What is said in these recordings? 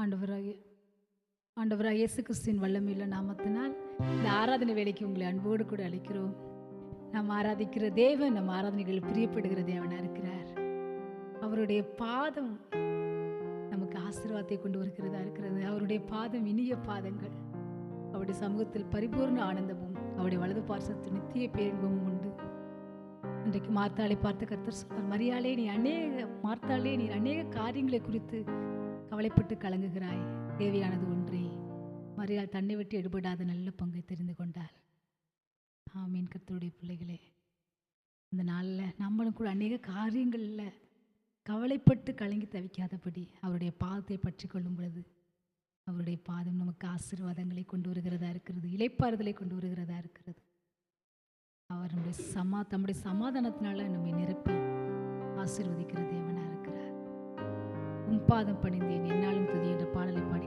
ஆண்டவராகிய ஆண்டவராக இயேசு கிறிஸ்துவின் வல்லமையுள்ள நாமத்தினால் இந்த ஆராதனை வேலைக்கு உங்களை அன்போடு கூட அழைக்கிறோம். நாம் ஆராதிக்கிற தேவன் நம் ஆராதனைகள் பிரியப்படுகிற தேவனாக இருக்கிறார். அவருடைய பாதம் நமக்கு ஆசீர்வாதத்தை கொண்டு வருகிறதா இருக்கிறது. அவருடைய பாதம் இனிய பாதங்கள். அவருடைய சமூகத்தில் பரிபூர்ண ஆனந்தமும் அவருடைய வலது பார்சத்து நித்திய பேரின்பமும் உண்டு. இன்றைக்கு மார்த்தாளை பார்த்து கர்த்தர் சொன்னார் மரியாளே நீ அநேக மார்த்தாளே நீ அநேக காரியங்களை குறித்து கவலைப்பட்டு கலங்குகிறாய். தேவையானது ஒன்றே. மரியாள் தன்னை விட்டு எடுபடாத நல்ல பங்கை தெரிந்து கொண்டாள். ஆமீன் கத்தருடைய பிள்ளைகளே. இந்த நாளில் நம்மளும் கூட அநேக காரியங்களில் கவலைப்பட்டு கலங்கி தவிக்காதபடி அவருடைய பாதத்தை பற்றி கொள்ளும் பொழுது அவருடைய பாதம் நமக்கு ஆசீர்வாதங்களை கொண்டு வருகிறதா இருக்கிறது இலைப்பாறுதலை கொண்டு வருகிறதா இருக்கிறது. அவர் நம்முடைய சமா தம்முடைய சமாதானத்தினால நம்மை நிரப்பி ஆசீர்வதிக்கிற தேவனார். உன் பாதம் பணிந்தேன். என்னாலும் துதி என்ற பாடலை பாடி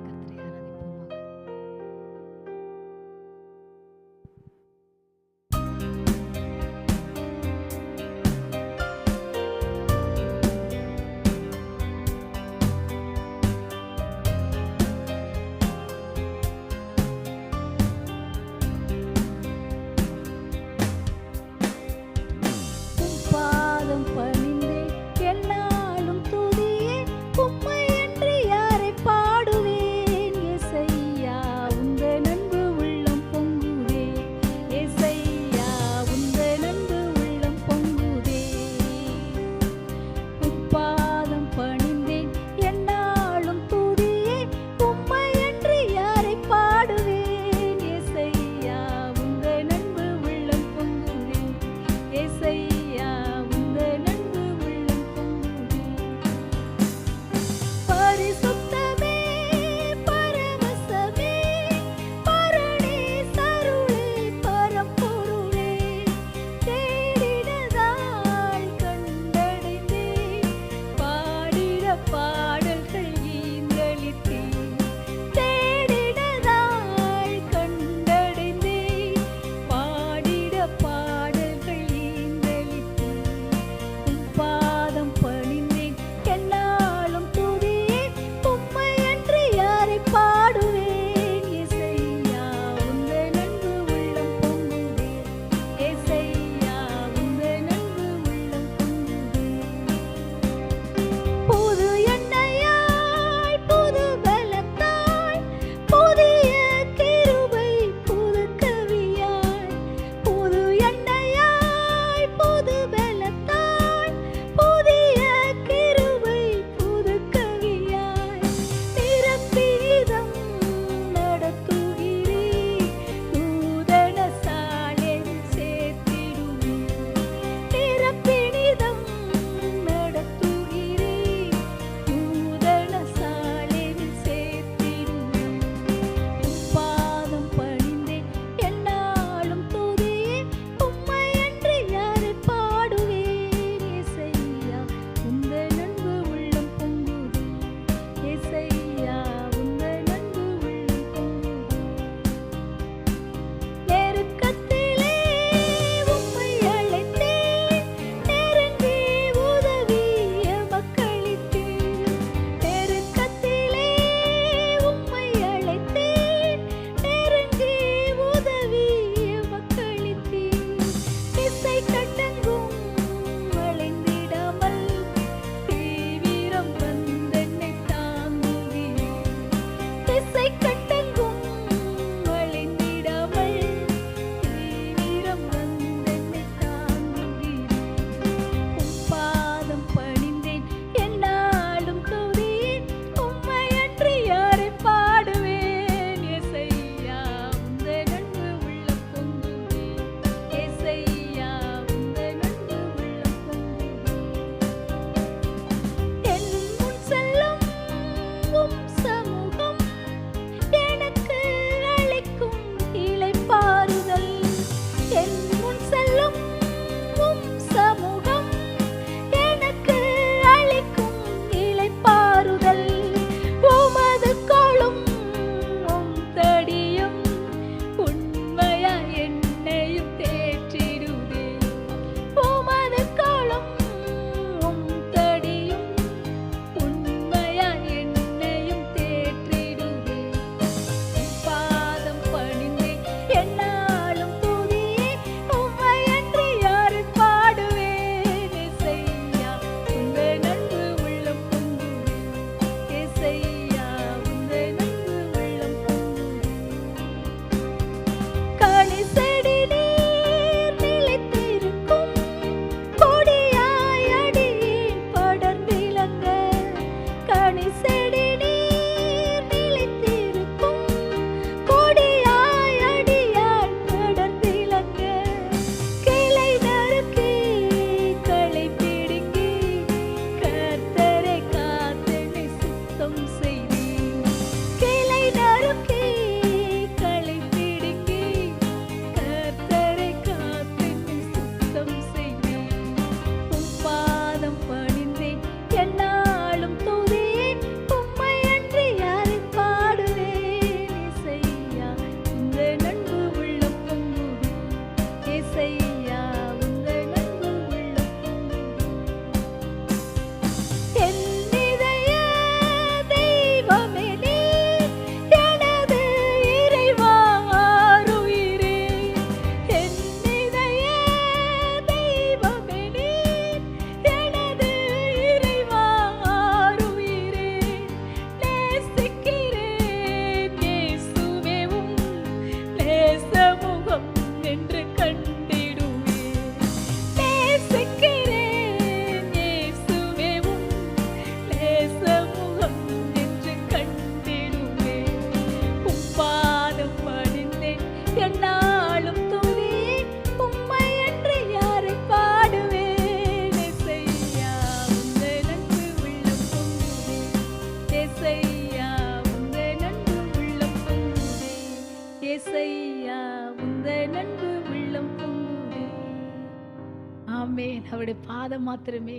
பாதம் மாத்திரமே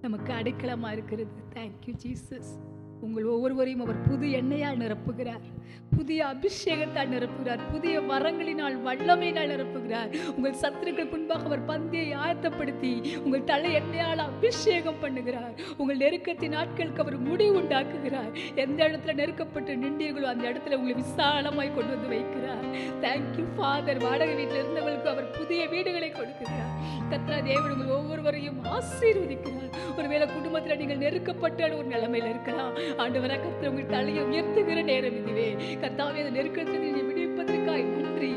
நமக்கு அடைக்கலமாக இருக்கிறது. தேங்க்யூ ஜீசஸ் உங்கள் ஒவ்வொருவரையும் அவர் புது எண்ணெயால் நிரப்புகிறார். புதிய அபிஷேகத்தால் நிரப்புகிறார். புதிய வரங்களினால் வல்லமையினால் நிரப்புகிறார். உங்கள் சத்துருக்கள் முன்பாக அவர் பந்தியை ஆயத்தப்படுத்தி உங்கள் தலை எண்ணெயால் அபிஷேகம் பண்ணுகிறார். உங்கள் நெருக்கத்தின் நாட்களுக்கு அவர் முடிவு உண்டாக்குகிறார். எந்த இடத்துல நெருக்கப்பட்டு நின்றீர்களோ அந்த இடத்துல உங்களை விசாலமாய் கொண்டு வந்து வைக்கிறார். தேங்க்யூ ஃபாதர் வாடகை வீட்டில் இருந்தவர்களுக்கு அவர் புதிய வீடுகளை கொடுக்கிறார். கத்ரா தேவன் உங்கள் ஒவ்வொருவரையும் ஆசீர்வதிக்கிறார். ஒருவேளை குடும்பத்தில் நீங்கள் நெருக்கப்பட்ட ஒரு நிலைமையில் இருக்கலாம். ஆண்டவராக கர்த்தர் உங்கள் தலையை உயர்த்துகிற நேரம் இதுவே கர்த்தாவே அந்த நெருக்கத்தில் விடுவிப்பதற்காய் நன்றி.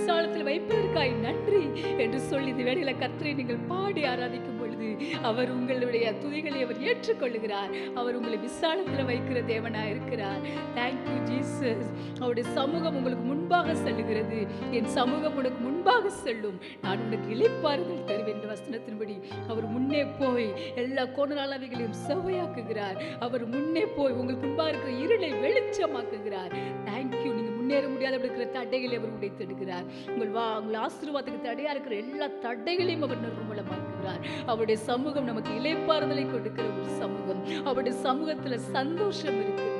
விசாலத்தில் வைப்பதற்காய் நன்றி என்று சொல்லி இந்த வேளையில கர்த்தரை நீங்கள் பாடி ஆராதிக்கும் பொழுது அவர் உங்களுடைய துதிகளை அவர் ஏற்றுக்கொள்ளுகிறார். அவர் உங்களை விசாலத்தில் வைக்கிற தேவனா இருக்கிறார். தேங்க்யூ ஜீசஸ் அவருடைய சமூகம் உங்களுக்கு முன்பாக செல்லுகிறது. என் சமூகம் உனக்கு முன்பாக செல்லும். நான் உனக்கு இளைப்பாறுதல் தருவேன் என்ற வசனத்தின்படி அவர் முன்னே போய் எல்லா கோணலாளவைகளையும் செவ்வையாக்குகிறார். அவர் முன்னே போய் உங்களுக்கு முன்பாக இருக்கிற இருளை வெளிச்சமாக்குகிறார். தேங்க்யூ முன்னேற முடியாத இருக்கிற தடைகளை அவர் உடைத்தெடுக்கிறார் உங்கள் வா உங்கள் ஆசீர்வாதத்துக்கு தடையா இருக்கிற எல்லா தடைகளையும் அவர் நிர்மூலமாக்குகிறார் அவருடைய சமூகம் நமக்கு இளைப்பாறுதலை கொடுக்கிற ஒரு சமூகம். அவருடைய சமூகத்துல சந்தோஷம் இருக்கிறது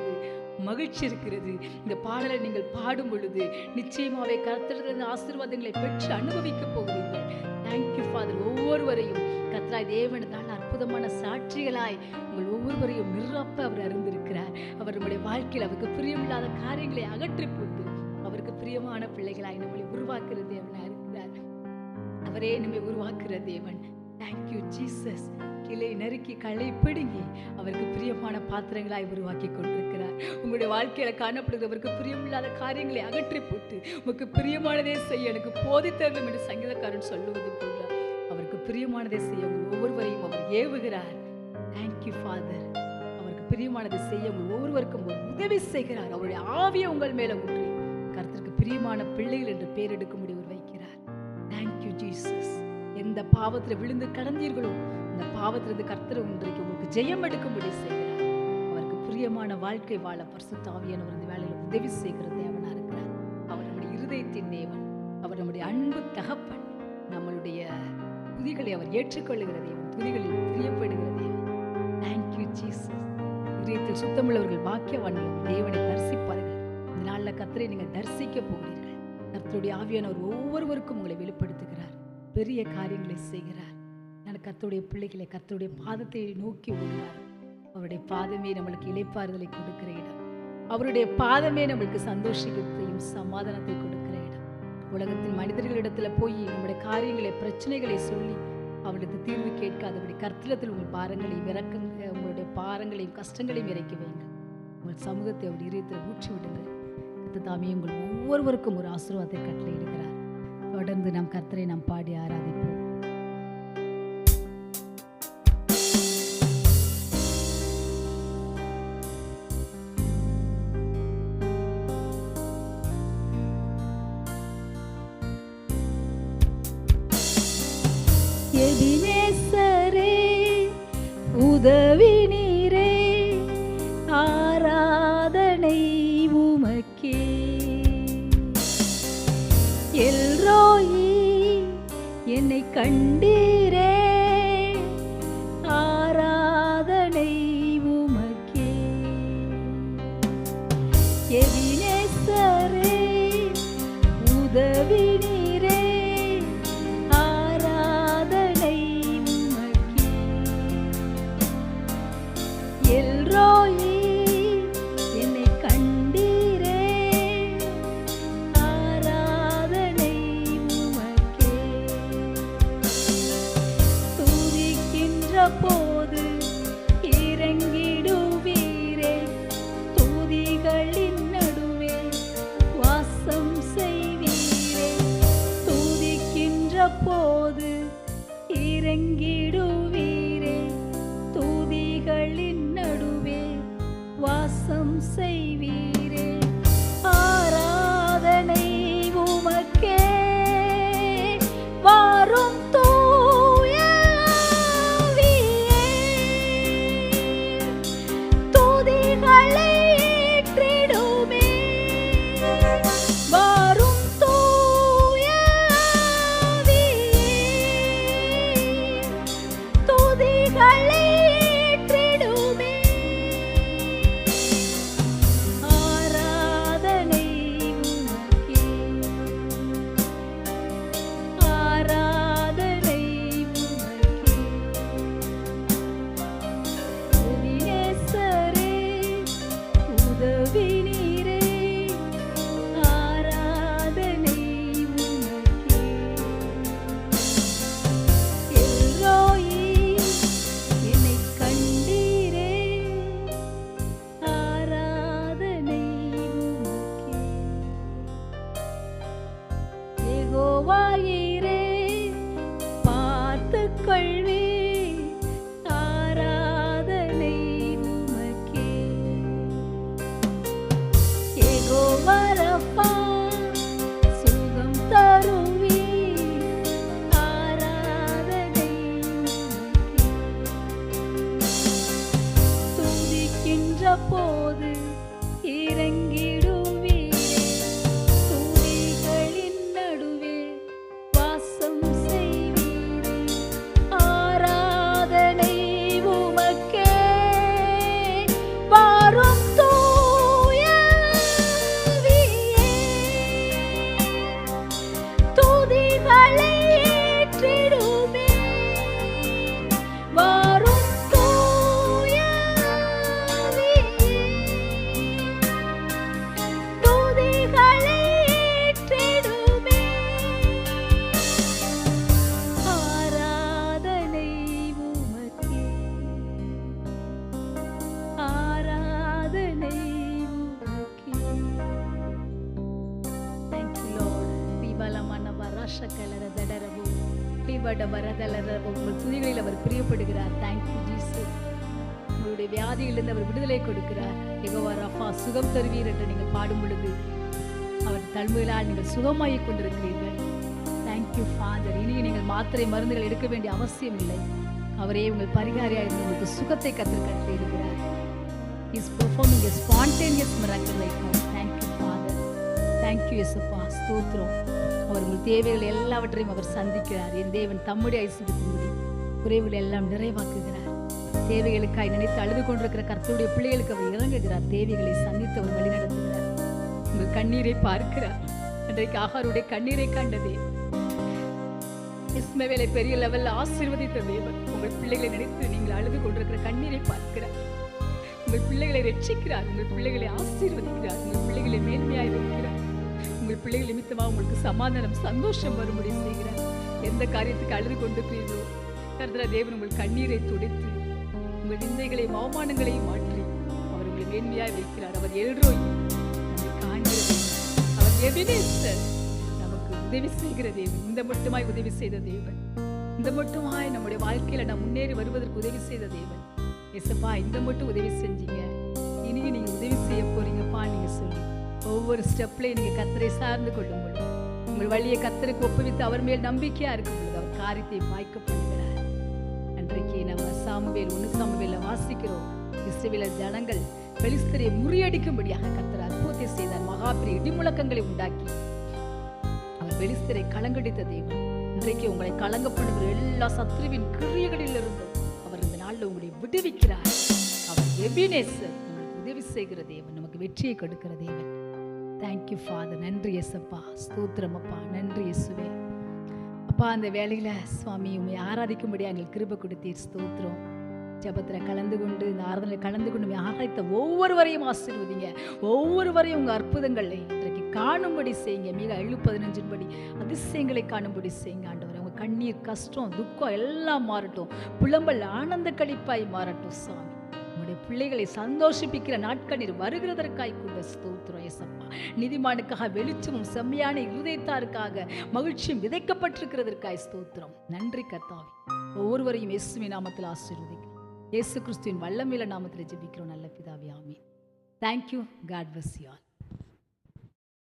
மகிழ்ச்சி இருக்கிறது. இந்த பாடலை நீங்கள் பாடும் பொழுது நிச்சயமாவே கர்த்தரிலிருந்து ஆசீர்வாதங்களை பெற்று அனுபவிக்க போகிறீர்கள் தேங்க்யூ ஃபாதர் ஒவ்வொருவரையும் கத்ராய் தேவனத்தால் அற்புதமான சாட்சிகளாய் உங்கள் ஒவ்வொருவரையும் நிரப்ப அவர் அறிந்திருக்கிறார். அவர் நம்முடைய வாழ்க்கையில் அவருக்கு பிரியமில்லாத காரியங்களை அகற்றி போட்டு பிரியமான பிள்ளைகளாய் நம்மளை உருவாக்குற தேவனா இருக்கிறார் அவரே நம்மை உருவாக்குற தேவன். தேங்க்யூ ஜீசஸ் கிளை நறுக்கி களை பிடுங்கி அவருக்கு பிரியமான பாத்திரங்களாய் உருவாக்கி கொண்டிருக்கிறார். உங்களுடைய வாழ்க்கையில காணப்படுகிறவருக்கு பிரியமில்லாத காரியங்களை அகற்றி போட்டு உமக்கு பிரியமானதே செய்ய எனக்கு போதி போதித்தரணும் என்று சங்கீதக்காரன் சொல்லுவது போல அவருக்கு பிரியமானதை செய்ய ஒவ்வொருவரையும் அவர் ஏவுகிறார். தேங்க்யூ ஃபாதர் அவருக்கு பிரியமானதை செய்ய உங்கள் ஒவ்வொருவருக்கும் உதவி செய்கிறார். அவருடைய ஆவியை உங்கள் மேலே ஊற்றி பிரியமான பிள்ளைகள் என்று பேர் எடுக்கும்படி அவர் வைக்கிறார் தேங்க்யூ ஜீசஸ் எந்த பாவத்தில் விழுந்து கடந்தீர்களோ அந்த பாவத்திலிருந்து கர்த்தர் இன்றைக்கு உங்களுக்கு ஜெயம் எடுக்கும்படி செய்கிறார். அவருக்கு பிரியமான வாழ்க்கை வாழ பரிசுத்தாவியானவர் இந்த வேலையில் உதவி செய்கிற தேவனாக இருக்கிறார். அவர் நம்முடைய இருதயத்தின் தேவன். அவர் நம்முடைய அன்பு தகப்பன். நம்மளுடைய துதிகளை அவர் ஏற்றுக்கொள்ளுகிற தேவன். துதிகளில் பிரியப்படுகிற தேவன். தேங்க்யூ ஜீசஸ் இதயத்தில் சுத்தமுள்ளவர்கள் பாக்கியவான்கள் தேவனை தரிசிப்பார். இந்த நாளில் நீங்கள் தரிசிக்க போகிறீர்கள். கர்த்தருடைய ஆவியானவர் ஒவ்வொருவருக்கும் உங்களை வெளிப்படுத்துகிறார். பெரிய காரியங்களை செய்கிறார். நான் கத்தருடைய பிள்ளைகளை கத்தருடைய பாதத்தை நோக்கி ஓடுவார். அவருடைய பாதமே நம்மளுக்கு இலைப்பாறுதலை கொடுக்கிற இடம். அவருடைய பாதமே நம்மளுக்கு சந்தோஷத்தையும் சமாதானத்தை கொடுக்கிற இடம். உலகத்தின் மனிதர்களிடத்துல போய் நம்முடைய காரியங்களை பிரச்சனைகளை சொல்லி அவளுக்கு தீர்வு கேட்காதபடி கர்த்தலத்தில் உங்கள் பாரங்களையும் இறக்குங்க உங்களுடைய பாரங்களையும் கஷ்டங்களையும் இறக்கி வைங்க உங்கள் சமூகத்தை அவர் இதயத்தில் ஊற்றி விடுங்கள் கர்த்தர் தாமே உங்கள் ஒவ்வொருவருக்கும் ஒரு ஆசீர்வாதத்தை கட்டளையிடுகிறார். தொடர்ந்து நாம் கர்த்தரை நாம் பாடி ஆராதிப்போம். எபினேசரே உதவி தேங்க்யூ ஜீசு உங்களுடைய வியாதியிலிருந்து அவர் விடுதலை கொடுக்கிறார். எகோவா ரஃபா சுகம் தருவீர் என்று நீங்கள் பாடும் பொழுது அவர் தன்மையிலால் நீங்கள் சுகமாகிக் கொண்டிருக்கிறீர்கள். தேங்க்யூ ஃபாதர் இனி நீங்கள் மாத்திரை மருந்துகள் எடுக்க வேண்டிய அவசியம் இல்லை. அவரே உங்கள் பரிகாரியாக இருந்து உங்களுக்கு சுகத்தை கற்றுக்கட்டு இருக்கிறார் is performing a spontaneous miracle right thank you father thank you எஸ்அப்பா ஸ்தோத்ரம் அவர் உங்கள் தேவைகள் எல்லாவற்றையும் அவர் சந்திக்கிறார். என் தேவன் தம்முடைய ஐஸ்வர்யத்தின்படி குறைவுகள் எல்லாம் நிறைவாக்குகிறார். தேவைகளுக்காய் நினைத்து அழுது கொண்டிருக்கிற கர்த்தருடைய பிள்ளைகளுக்கு அவர் இறங்குகிறார். தேவைகளை சந்தித்து அவர் வழிநடத்துகிறார் உங்கள் கண்ணீரை பார்க்கிறார். அன்றைக்கு ஆகாருடைய கண்ணீரை கண்டதே. இஸ்மவேலை பெரிய லெவல்ல ஆசீர்வதித்த தேவன் உங்கள் பிள்ளைகளை நினைத்து நீங்கள் அழுது கொண்டிருக்கிற கண்ணீரை பார்க்கிறார். உங்கள் பிள்ளைகளை ரட்சிக்கிறார். உங்கள் பிள்ளைகளை ஆசீர்வதிக்கிறார். உங்கள் பிள்ளைகளை மேன்மையாய் வைக்கிறார். உங்கள் பிள்ளைகள் நிமித்தமாக உங்களுக்கு சமாதானம் சந்தோஷம் வரும்படி செய்கிறார். எந்த காரியத்துக்கு அழுது கொண்டிருக்கிறீர்களோ கர்த்தரா தேவன் உங்கள் கண்ணீரை துடைத்து உங்கள் நிந்தைகளையும் அவமானங்களையும் மாற்றி அவர் உங்களை மேன்மையாய் வைக்கிறார். அவர் எழுறோய் நம்மை அவர் எபினேசர் நமக்கு உதவி செய்கிற தேவன் இந்த மட்டுமாய் உதவி செய்த தேவன். இந்த மட்டுமாய் நம்முடைய வாழ்க்கையில நாம் முன்னேறி வருவதற்கு உதவி செய்த தேவன். எசப்பா இந்த மட்டும் உதவி செஞ்சீங்க. இனியும் நீங்க உதவி செய்ய போறீங்கப்பா நீங்க சொல்லி ஒவ்வொரு ஸ்டெப்லையும் நீங்க கத்தரை சார்ந்து கொள்ளும் பொழுது உங்கள் வழியை கத்தருக்கு ஒப்புவித்து அவர் மேல் நம்பிக்கையா இருக்கும் பொழுது அவர் காரியத்தை வாய்க்கப்படுகிறார் இன்றைக்கு நம்ம சாமுவேல் ஒன்று சாமுவேல வாசிக்கிறோம். இஸ்ரேல ஜனங்கள் பெலிஸ்தரை முறியடிக்கும்படியாக கத்தர் அற்புதத்தை செய்தார். மகாபிரி இடிமுழக்கங்களை உண்டாக்கி. அவர் பெலிஸ்தரை கலங்கடித்த தெய்வம் இன்றைக்கு உங்களை கலங்க எல்லா சத்ருவின் கிரியைகளிலிருந்தும் அவர் இந்த நாளில் உங்களை விடுவிக்கிறார். அவர் எபினேசர் உதவி செய்கிற தேவன் நமக்கு வெற்றியை கொடுக்கிற தேவன். தேங்க்யூ ஃபாதர் நன்றி எஸ்அப்பா ஸ்தோத்திரம் அப்பா. நன்றி இயேசுவே. அப்பா அந்த வேலையில் சுவாமி உண்மை ஆராதிக்கும்படி எங்களுக்கு கிருப கொடுத்தீர். ஸ்தோத்திரம். ஜபத்தில் கலந்து கொண்டு இந்த ஆராதனையில் கலந்து கொண்டு உண்மை ஆராய்த்த ஒவ்வொருவரையும் ஆசீர்வதிங்க. ஒவ்வொருவரையும் உங்கள் அற்புதங்களை இன்றைக்கு காணும்படி செய்யுங்க. மிக எழு பதினஞ்சின்படி அதிசயங்களை காணும்படி செய்யுங்க ஆண்டவர். உங்கள் கண்ணீர் கஷ்டம் துக்கம் எல்லாம் மாறட்டும். புலம்பல் ஆனந்த கழிப்பாய் மாறட்டும் சுவாமி உங்களுடைய பிள்ளைகளை சந்தோஷிப்பிக்கிற நாட்கண்ணீர் வருகிறதற்காய் கொண்ட ஸ்தோத்திரம் ஏசப்பா. நிதிமானுக்காக வெளிச்சமும் செம்மையான இருதயத்தாருக்காக மகிழ்ச்சியும் விதைக்கப்பட்டிருக்கிறதற்காய் ஸ்தோத்திரம். நன்றி கர்த்தாவி. ஒவ்வொருவரையும் இயேசுவி நாமத்தில் ஆசீர்வதிக்கிறோம். இயேசு கிறிஸ்துவின் வல்லமில நாமத்தில் ஜெபிக்கிறோம் நல்ல பிதாவி ஆமென். Thank you God bless you all